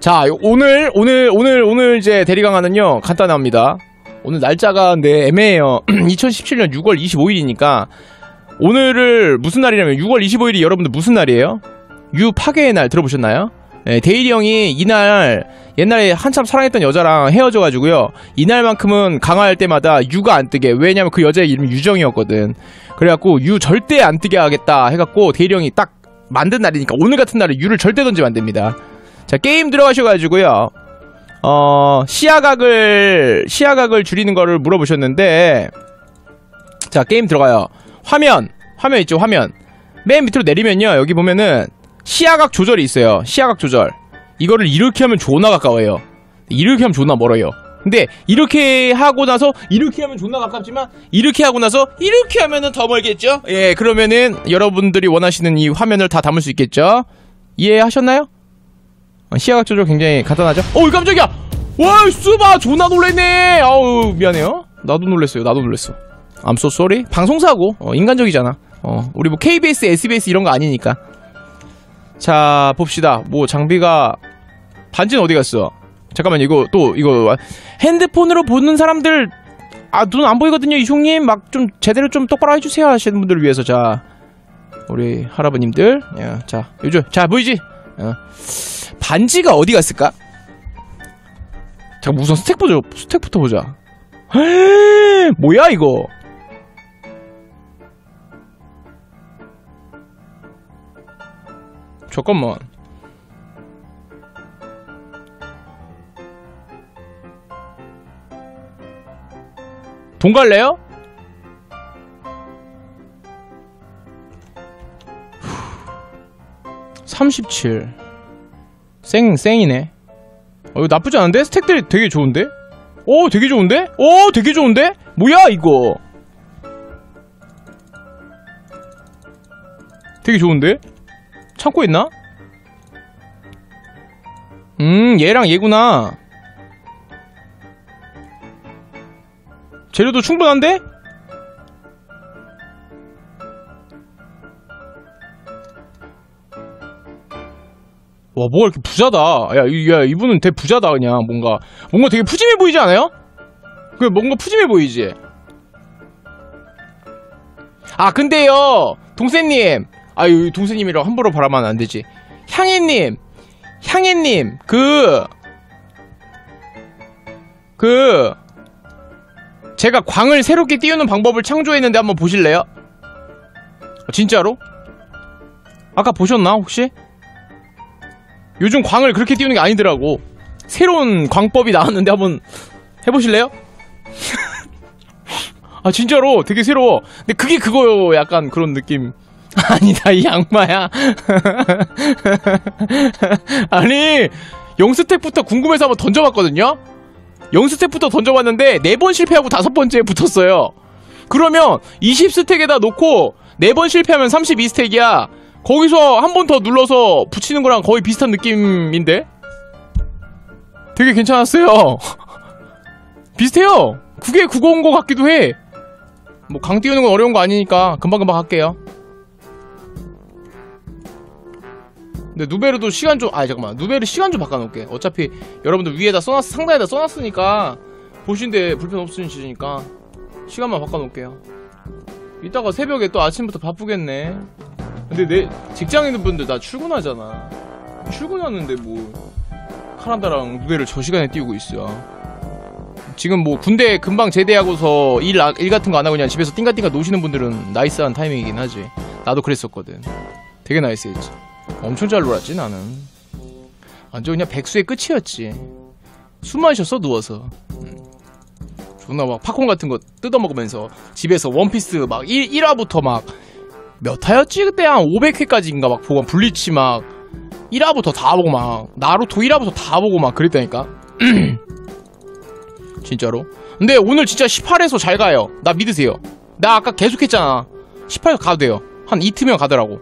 자, 오늘, 오늘, 오늘, 오늘 이제 대리강화는요, 간단합니다. 오늘 날짜가 근데 애매해요. 2017년 6월 25일이니까, 오늘을 무슨 날이냐면, 6월 25일이 여러분들 무슨 날이에요? 유 파괴의 날 들어보셨나요? 네, 데일이 형이 이날, 옛날에 한참 사랑했던 여자랑 헤어져가지고요, 이날만큼은 강화할 때마다 유가 안 뜨게, 왜냐면 그 여자의 이름이 유정이었거든. 그래갖고, 유 절대 안 뜨게 하겠다 해갖고, 데일이 형이 딱 만든 날이니까, 오늘 같은 날에 유를 절대 던지면 안 됩니다. 자, 게임 들어가셔가지고요. 어, 시야각을, 시야각을 줄이는 거를 물어보셨는데, 자, 게임 들어가요. 화면, 화면 있죠, 화면. 맨 밑으로 내리면요, 여기 보면은, 시야각 조절이 있어요. 시야각 조절. 이거를 이렇게 하면 존나 가까워요. 이렇게 하면 존나 멀어요. 근데, 이렇게 하고 나서, 이렇게 하면 존나 가깝지만, 이렇게 하고 나서, 이렇게 하면은 더 멀겠죠? 예, 그러면은, 여러분들이 원하시는 이 화면을 다 담을 수 있겠죠? 이해하셨나요? 어, 시야각 조절 굉장히 간단하죠? 어이 깜짝이야! 와 수바 존나 놀랬네! 아우 미안해요 나도 놀랬어요 나도 놀랬어 I'm so sorry 방송사고 어, 인간적이잖아 어, 우리 뭐 KBS, SBS 이런 거 아니니까 자 봅시다 뭐 장비가 반지는 어디 갔어? 잠깐만 이거 또 이거 핸드폰으로 보는 사람들 아 눈 안 보이거든요 이종님 막 좀 제대로 좀 똑바로 해주세요 하시는 분들을 위해서 자 우리 할아버님들 야, 자 요즘 자 보이지? 어. 반지가 어디 갔을까? 잠깐 우선 스택 보자. 스택부터 보자. 헤... 뭐야 이거? 잠깐만. 돈 갈래요? 37 쌩 쌩이네 어, 이거 나쁘지 않은데? 스택들 되게 좋은데? 오, 되게 좋은데? 오, 되게 좋은데? 뭐야, 이거? 되게 좋은데? 참고 있나? 음, 얘랑 얘구나. 재료도 충분한데? 와, 뭐가 이렇게 부자다. 야, 이- 야, 이분은 되게 부자다, 그냥, 뭔가. 뭔가 되게 푸짐해 보이지 않아요? 그, 뭔가 푸짐해 보이지? 아, 근데요, 동생님. 아유, 동생님이라고 함부로 바라면 안 되지. 향해님. 향해님, 그, 그, 제가 광을 새롭게 띄우는 방법을 창조했는데 한번 보실래요? 아, 진짜로? 아까 보셨나, 혹시? 요즘 광을 그렇게 띄우는 게 아니더라고. 새로운 광법이 나왔는데 한번 해보실래요? 아 진짜로 되게 새로워. 근데 그게 그거요. 약간 그런 느낌. 아니다 이 양마야. 아니 영스택부터 궁금해서 한번 던져봤거든요. 영스택부터 던져봤는데 네 번 실패하고 다섯 번째에 붙었어요. 그러면 20스택에다 놓고 네 번 실패하면 32스택이야. 거기서 한 번 더 눌러서 붙이는 거랑 거의 비슷한 느낌인데? 되게 괜찮았어요. 비슷해요. 그게 그거인 것 같기도 해. 뭐 강 띄우는 건 어려운 거 아니니까 금방금방 할게요. 근데 누베르도 시간 좀, 아 잠깐만. 누베르 시간 좀 바꿔놓을게. 어차피 여러분들 위에다 써놨, 상단에다 써놨으니까 보신데 불편 없으시니까 시간만 바꿔놓을게요. 이따가 새벽에 또 아침부터 바쁘겠네. 근데 내 직장인 분들 다 출근하잖아. 출근하는데 뭐 카나다랑 누베를 저 시간에 띄우고 있어. 지금 뭐 군대 금방 제대하고서 일, 아- 일 같은 거 안 하고 그냥 집에서 띵가띵가 노시는 분들은 나이스한 타이밍이긴 하지. 나도 그랬었거든. 되게 나이스했지. 엄청 잘 놀았지 나는. 완전 그냥 백수의 끝이었지. 숨만 쉬었어 누워서. 음. 존나 막 팝콘 같은 거 뜯어먹으면서 집에서 원피스 막 1, 1화부터 막 몇 화였지? 그때 한 500회까지인가 막 보고 블리치 막 1화부터 다 보고 막 나루토 1화부터 다 보고 막 그랬다니까? 진짜로? 근데 오늘 진짜 18에서 잘 가요. 나 믿으세요. 나 아까 계속 했잖아. 18 가도 돼요. 한 이틀면 가더라고.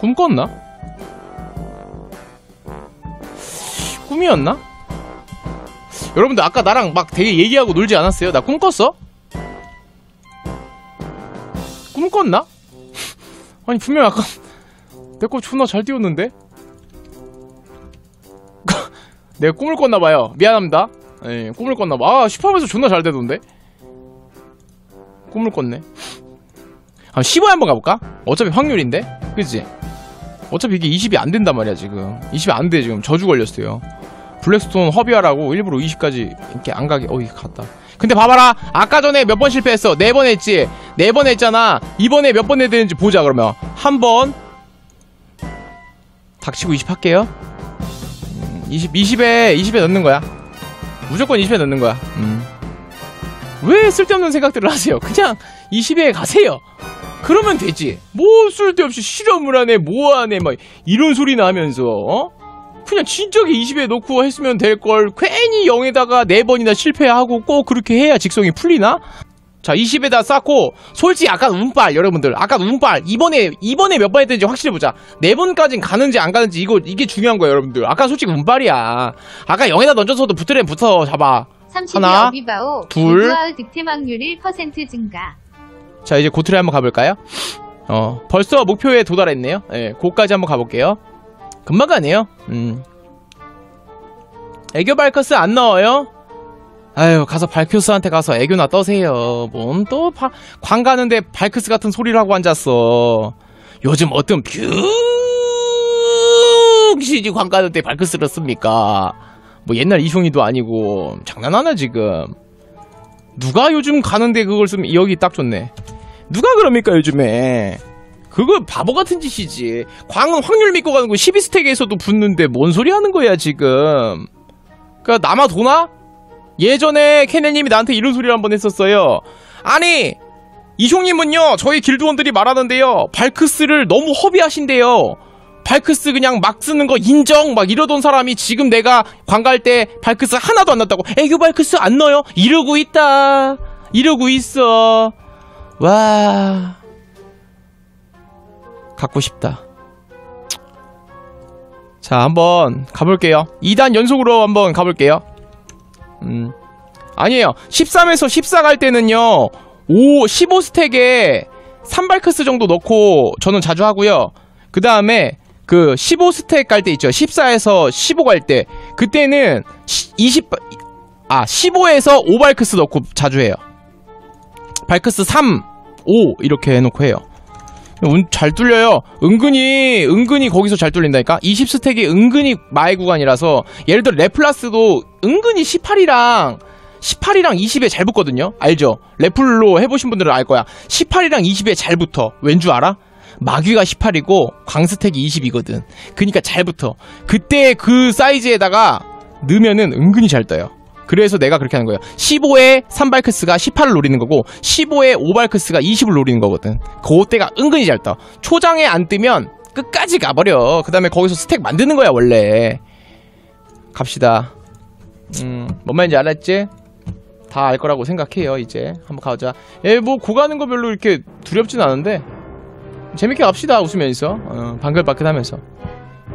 꿈 꿨나? 꿈이었나? 여러분들 아까 나랑 막 되게 얘기하고 놀지 않았어요? 나 꿈꿨어? 꿈 꿨나? 아니 분명 아까 내거 존나 잘 띄웠는데? 내가 꿈을 꿨나봐요 미안합니다 예, 꿈을 꿨나봐 아 슈퍼에서 존나 잘 되던데? 꿈을 꿨네 한 15에 한번 가볼까? 어차피 확률인데? 그치? 어차피 이게 20이 안 된단 말이야 지금 20이 안 돼 지금 저주 걸렸어요 블랙스톤 허비하라고 일부러 20까지 이렇게 안 가게 어이 갔다. 근데 봐봐라. 아까 전에 몇 번 실패했어. 네 번 했지. 네 번 했잖아. 이번에 몇 번 해야 되는지 보자 그러면. 한 번. 닥치고 20 할게요. 음, 20, 20에 20에 넣는 거야. 무조건 20에 넣는 거야. 음. 왜 쓸데없는 생각들을 하세요? 그냥 20에 가세요. 그러면 되지. 뭐 쓸데없이 실험을 하네 뭐 하네 막 이런 소리나 하면서 어? 그냥 진작에 20에 놓고 했으면 될 걸 괜히 0에다가 4번이나 실패하고 꼭 그렇게 해야 직성이 풀리나? 자 20에다 쌓고 솔직히 아까 운빨 여러분들. 아까 운빨. 이번에 이번에 몇 번 했는지 확실히 보자. 4번까진 가는지 안 가는지 이거 이게 중요한 거야 여러분들. 아까 솔직히 운빨이야. 아까 0에다 던져서도 붙으면 붙어 잡아. 30이 하나, 둘. 우주와의 득템 확률 1% 증가. 자 이제 고트를 한번 가볼까요? 어 벌써 목표에 도달했네요. 예 고까지 한번 가볼게요 금방 가네요. 음. 애교 발커스 안 넣어요? 아유 가서 발크스한테 가서 애교나 떠세요. 뭔또 광 가는데 발크스 같은 소리를 하고 앉았어. 요즘 어떤 병신이 광 가는데 발크스를 씁니까? 뭐 옛날 이숑이도 아니고 장난하나 지금? 누가 요즘 가는데 그걸 쓰면 여기 딱 좋네. 누가 그럽니까 요즘에 그거 바보 같은 짓이지. 광은 확률 믿고 가는 거 12스택에서도 붙는데 뭔 소리 하는 거야 지금? 그니까 남아 도나? 예전에 케네님이 나한테 이런 소리를 한 번 했었어요. 아니 이종님은요 저희 길드원들이 말하는데요 발크스를 너무 허비하신대요. 발크스 그냥 막 쓰는 거 인정 막 이러던 사람이 지금 내가 광갈 때 발크스 하나도 안 넣었다고. 애교 발크스 안 넣어요? 이러고 있다. 이러고 있어. 와 갖고 싶다. 자 한번 가볼게요. 2단 연속으로 한번 가볼게요. 음 아니에요. 13에서 14 갈 때는요 5 15스택에 3발크스 정도 넣고 저는 자주 하고요. 그 다음에 그 15스택 갈 때 있죠. 14에서 15 갈 때. 그때는 20 아 15에서 5발크스 넣고 자주 해요. 발크스 3, 5 이렇게 해놓고 해요. 운 잘 뚫려요. 은근히 은근히 거기서 잘 뚫린다니까. 20스택이 은근히 마의 구간이라서 예를 들어 레플라스도 은근히 18이랑 18이랑 20에 잘 붙거든요. 알죠? 레플로 해보신 분들은 알 거야. 18이랑 20에 잘 붙어. 왠 줄 알아? 마귀가 18이고 광스택이 20이거든. 그니까 잘 붙어. 그때 그 사이즈에다가 넣으면은 은근히 잘 떠요. 그래서 내가 그렇게 하는 거예요. 15에 3발크스가 18을 노리는 거고 15에 5발크스가 20을 노리는 거거든. 그때가 은근히 잘 떠. 초장에 안 뜨면 끝까지 가버려. 그 다음에 거기서 스택 만드는 거야 원래. 갑시다. 음, 뭔 말인지 알았지? 다 알 거라고 생각해요 이제. 한번 가자. 예, 뭐 고가는 거 별로 이렇게 두렵진 않은데 재밌게 갑시다 웃으면서 어, 방글방글하면서.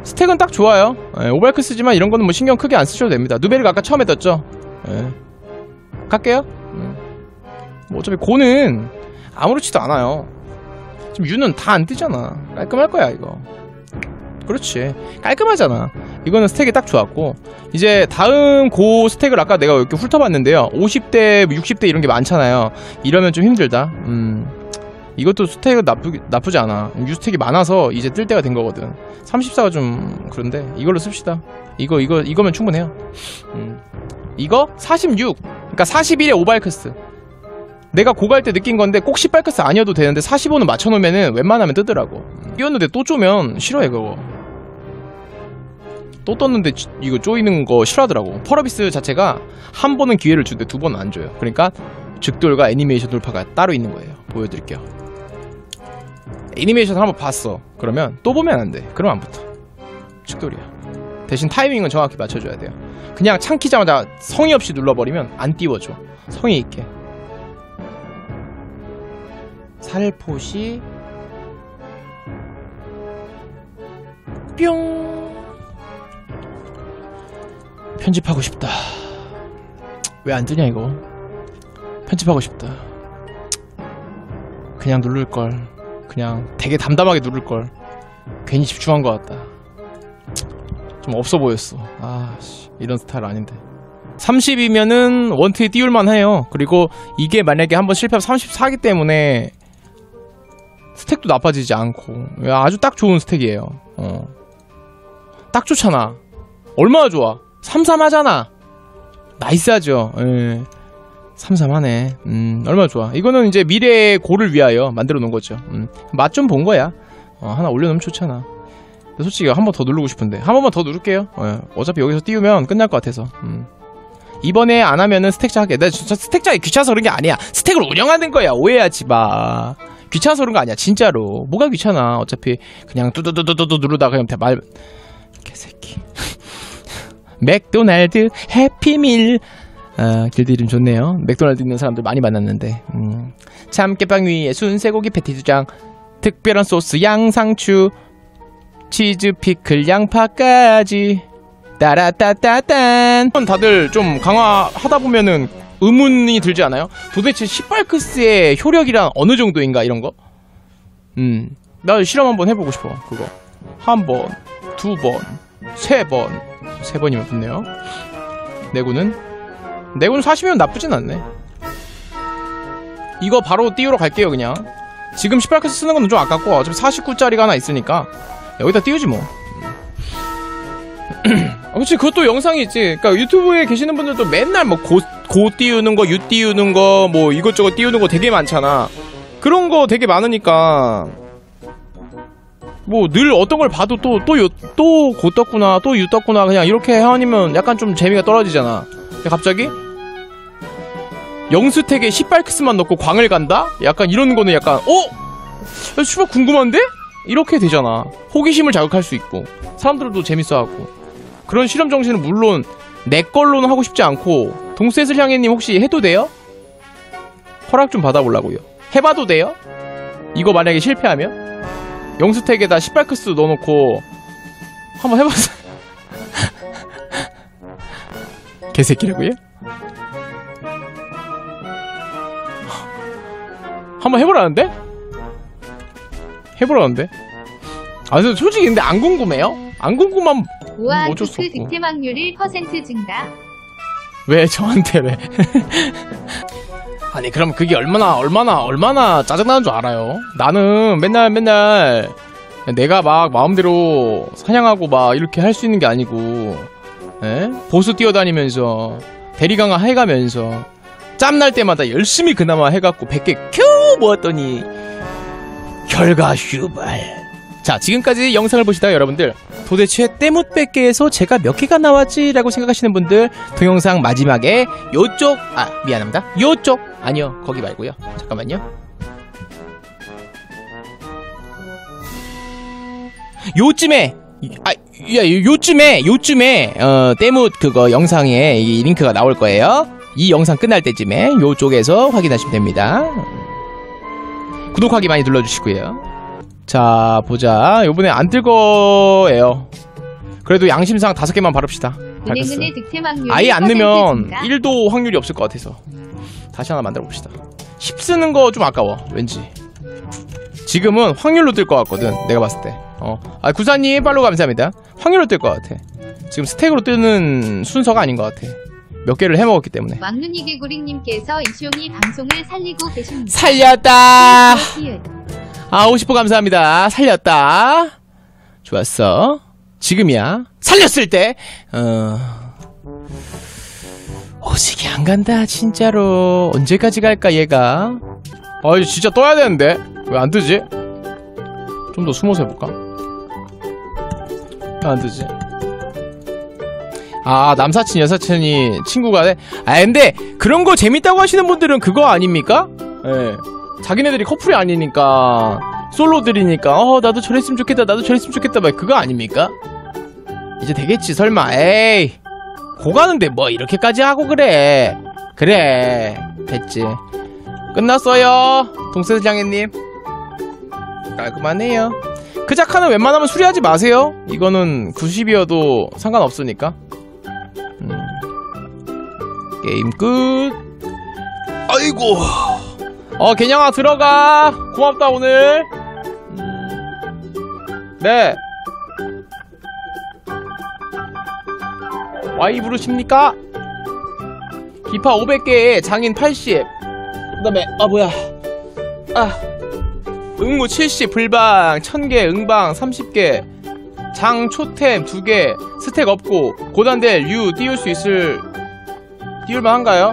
스택은 딱 좋아요. 예, 오발크스지만 이런 거는 뭐 신경 크게 안 쓰셔도 됩니다. 누베르가 아까 처음에 떴죠. 예. 갈게요. 음. 뭐 어차피 고는 아무렇지도 않아요. 지금 유는 다 안 뜨잖아. 깔끔할 거야 이거. 그렇지. 깔끔하잖아. 이거는 스택이 딱 좋았고 이제 다음 고 스택을 아까 내가 이렇게 훑어봤는데요. 50대, 60대 이런 게 많잖아요. 이러면 좀 힘들다. 음. 이것도 스택은 나쁘, 나쁘지 않아. 유스택이 많아서 이제 뜰 때가 된 거거든. 34가 좀 그런데 이걸로 씁시다. 이거 이거 이거면 충분해요. 음. 이거 46. 그러니까 41에 5발크스. 내가 고갈 때 느낀 건데 꼭 10발크스 아니어도 되는데 45는 맞춰놓으면은 웬만하면 뜨더라고. 뛰었는데 또 쪼면 싫어해 그거. 또 떴는데 지- 이거 쪼이는 거 싫어하더라고. 펄어비스 자체가 한 번은 기회를 주는데 두 번은 안 줘요. 그러니까 즉돌과 애니메이션 돌파가 따로 있는 거예요. 보여드릴게요. 애니메이션 한번 봤어. 그러면 또 보면 안 돼. 그러면 안 붙어. 즉돌이야. 대신 타이밍은 정확히 맞춰줘야 돼요. 그냥 창 키자마자 성의 없이 눌러버리면 안 띄워줘. 성의 있게. 살포시 뿅 편집하고 싶다. 왜 안 뜨냐 이거? 편집하고 싶다. 그냥 누를 걸. 그냥 되게 담담하게 누를 걸. 괜히 집중한 것 같다. 좀 없어 보였어. 아, 씨, 이런 스타일 아닌데. 30이면은 원트에 띄울만 해요. 그리고 이게 만약에 한번 실패하면 34기 때문에 스택도 나빠지지 않고 야, 아주 딱 좋은 스택이에요. 어. 딱 좋잖아. 얼마나 좋아. 삼삼하잖아. 나이스하죠. 예. 삼삼하네. 음, 얼마나 좋아. 이거는 이제 미래의 고를 위하여 만들어 놓은 거죠. 음, 맛 좀 본 거야. 어, 하나 올려놓으면 좋잖아. 솔직히 한 번 더 누르고 싶은데. 한 번만 더 누를게요. 어, 어차피 여기서 띄우면 끝날 것 같아서. 음. 이번에 안 하면은 스택자 할게. 나 진짜 스택자에 귀찮아서 그런 게 아니야. 스택을 운영하는 거야. 오해하지 마. 귀찮아서 그런 거 아니야. 진짜로. 뭐가 귀찮아. 어차피 그냥 뚜두두두두 누르다가 그냥 다 말. 개새끼. 맥도날드 해피밀. 아, 길드 이름 좋네요. 맥도날드 있는 사람들 많이 만났는데. 음. 참깨빵 위에 순세고기 패티 두 장, 특별한 소스 양상추, 치즈 피클 양파까지. 따라따따딴. 다들 좀 강화하다 보면은 의문이 들지 않아요? 도대체 시발크스의 효력이란 어느 정도인가 이런 거? 음, 나 실험 한번 해보고 싶어. 그거 한 번, 두 번, 세 번, 세 번이면 붙네요. 내구는 내구는 40이면 나쁘진 않네. 이거 바로 띄우러 갈게요 그냥. 지금 시발크스 쓰는 건 좀 아깝고 어차피 49짜리가 하나 있으니까 여기다 띄우지 뭐. 아, 그치 그것도 영상이 있지 그러니까 유튜브에 계시는 분들도 맨날 뭐 고, 고 띄우는 거, 유 띄우는 거, 뭐 이것저것 띄우는 거 되게 많잖아 그런 거 되게 많으니까 뭐 늘 어떤 걸 봐도 또또고 떴구나 또 유 떴구나 그냥 이렇게 하니면 약간 좀 재미가 떨어지잖아 갑자기 영수택에 시발크스만 넣고 광을 간다? 약간 이런 거는 약간 어? 야, 슈발 궁금한데? 이렇게 되잖아 호기심을 자극할 수 있고 사람들도 재밌어하고 그런 실험 정신은 물론 내 걸로는 하고 싶지 않고 동셋을 향해님 혹시 해도 돼요? 허락 좀 받아보려고요. 해봐도 돼요? 이거 만약에 실패하면 영수택에다 시발크스 넣어놓고 한번 해봤어요. 개새끼라고요? 한번 해보라는데? 해보라는데? 아, 솔직히 근데 안 궁금해요? 안 궁금하면 우아 어쩔 수 없고. 득템 확률 1% 증가. 왜 저한테 왜? 아니 그럼 그게 얼마나 얼마나 얼마나 짜증나는 줄 알아요? 나는 맨날 맨날 내가 막 마음대로 사냥하고 막 이렇게 할 수 있는 게 아니고 에? 보수 뛰어다니면서 대리강화 해가면서 짬날 때마다 열심히 그나마 해갖고 100개 큐 모았더니 결과 휴발 자 지금까지 영상을 보시다가 여러분들 도대체 때묻 100개에서 제가 몇 개가 나왔지? 라고 생각하시는 분들 동영상 마지막에 요쪽 아 미안합니다 요쪽 아니요 거기 말고요 잠깐만요 요쯤에 아, 야, 요쯤에, 요쯤에, 어, 때묻 그거 영상에 이 링크가 나올 거예요. 이 영상 끝날 때쯤에 요쪽에서 확인하시면 됩니다. 구독하기 많이 눌러주시고요. 자, 보자. 요번에 안 뜰 거예요. 그래도 양심상 다섯 개만 바릅시다. 확률 아예 안1% 넣으면 증가. 1도 확률이 없을 것 같아서. 다시 하나 만들어 봅시다. 10 쓰는 거 좀 아까워. 왠지. 지금은 확률로 뜰 것 같거든. 내가 봤을 때. 어. 아, 구사님 팔로우 감사합니다. 확률로 뜰 것 같아. 지금 스택으로 뜨는 순서가 아닌 것 같아. 몇 개를 해먹었기 때문에. 왕눈이 개구링님께서 이쇼이 방송을 살리고 계십니다. 살렸다! 아, 50호 감사합니다. 살렸다. 좋았어. 지금이야. 살렸을 때, 어. 오직이 안 간다, 진짜로. 언제까지 갈까, 얘가? 아, 이거 진짜 떠야 되는데? 왜 안 뜨지? 좀 더 숨어서 해볼까? 왜 안 뜨지? 아, 남사친, 여사친이 친구가 돼? 아, 근데, 그런 거 재밌다고 하시는 분들은 그거 아닙니까? 예. 자기네들이 커플이 아니니까 솔로들이니까 어 나도 저랬으면 좋겠다 나도 저랬으면 좋겠다 막 그거 아닙니까? 이제 되겠지 설마 에이 고가는데 뭐 이렇게까지 하고 그래 그래 됐지 끝났어요 동세장애님 깔끔하네요 그 작가는 웬만하면 수리하지 마세요 이거는 90이어도 상관없으니까 음. 게임 끝 아이고 어, 개냥아 들어가. 고맙다 오늘. 네. Y 부르십니까? 기파 500개에 장인 80. 그 다음에, 아, 뭐야. 아. 응무 70, 불방 1000개, 응방 30개, 장 초템 2개, 스택 없고, 고단델 유 띄울 수 있을, 띄울만 한가요?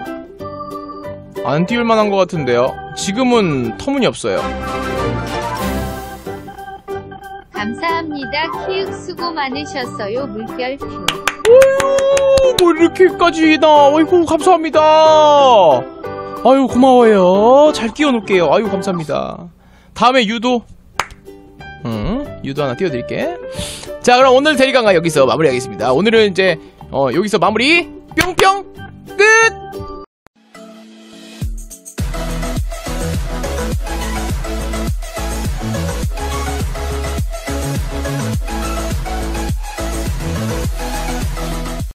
안 띄울만 한 것 같은데요. 지금은 터무니없어요. 감사합니다. 키읔 수고 많으셨어요. 물결표. 어휴, 뭐 이렇게까지 나. 아이고, 감사합니다. 아유, 고마워요. 잘 끼워놓을게요. 아유, 감사합니다. 다음에 유도. 응, 유도 하나 띄워드릴게. 자, 그럼 오늘 대리강가 여기서 마무리하겠습니다. 오늘은 이제, 어, 여기서 마무리. 뿅뿅! 끝!